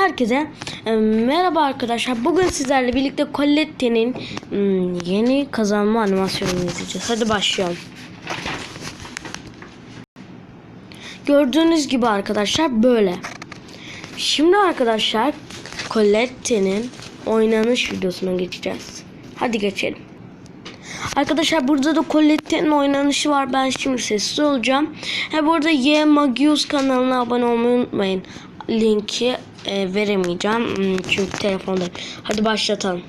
Herkese e, merhaba arkadaşlar. Bugün sizlerle birlikte Colette'nin hmm, yeni kazanma animasyonunu izleyeceğiz. Hadi başlayalım. Gördüğünüz gibi arkadaşlar böyle. Şimdi arkadaşlar Colette'nin oynanış videosuna geçeceğiz. Hadi geçelim. Arkadaşlar burada da Colette'nin oynanışı var. Ben şimdi sessiz olacağım. Ha burada Y Magius kanalına abone olmayı unutmayın. Linki e, veremeyeceğim. Hmm, Çünkü telefonda. Hadi başlatalım.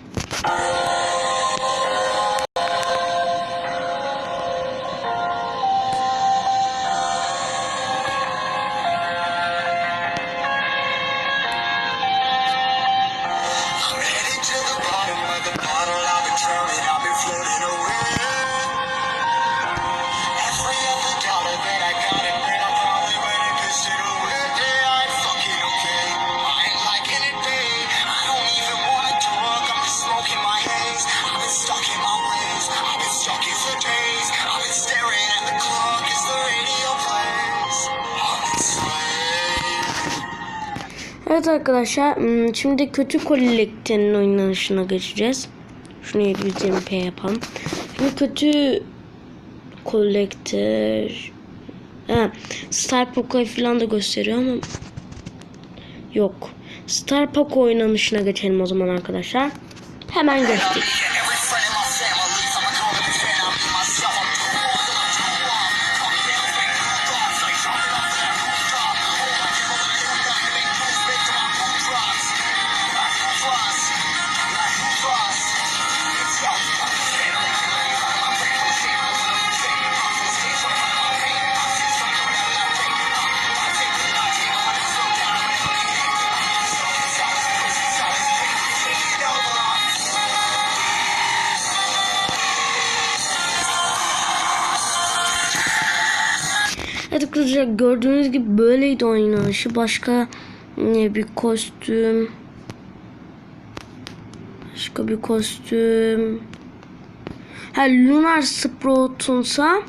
Evet arkadaşlar hmm, şimdi kötü Colette'nin oynanışına geçeceğiz. Şunu 720p yapalım. Şimdi kötü ha, Star Poco'yu falan da gösteriyor ama yok. Star Poco oynanışına geçelim o zaman arkadaşlar. Hemen geçtik. Arkadaşlar gördüğünüz gibi böyleydi oynanışı. Başka ne bir kostüm. Başka bir kostüm. Ha Lunar Sprout'unsa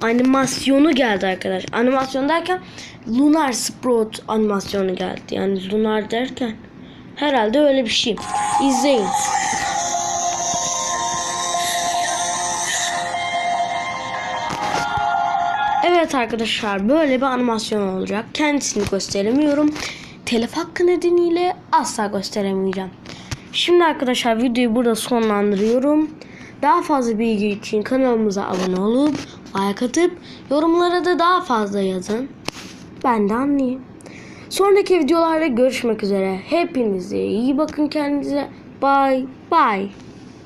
animasyonu geldi arkadaş. Animasyon derken Lunar Sprout animasyonu geldi. Yani Lunar derken herhalde öyle bir şey. İzleyin. Evet arkadaşlar böyle bir animasyon olacak. Kendisini gösteremiyorum. Telef hakkı nedeniyle asla gösteremeyeceğim. Şimdi arkadaşlar videoyu burada sonlandırıyorum. Daha fazla bilgi için kanalımıza abone olup like atıp yorumlara da daha fazla yazın. Ben de anlayayım. Sonraki videolarda görüşmek üzere. Hepinize iyi bakın kendinize. Bye bye.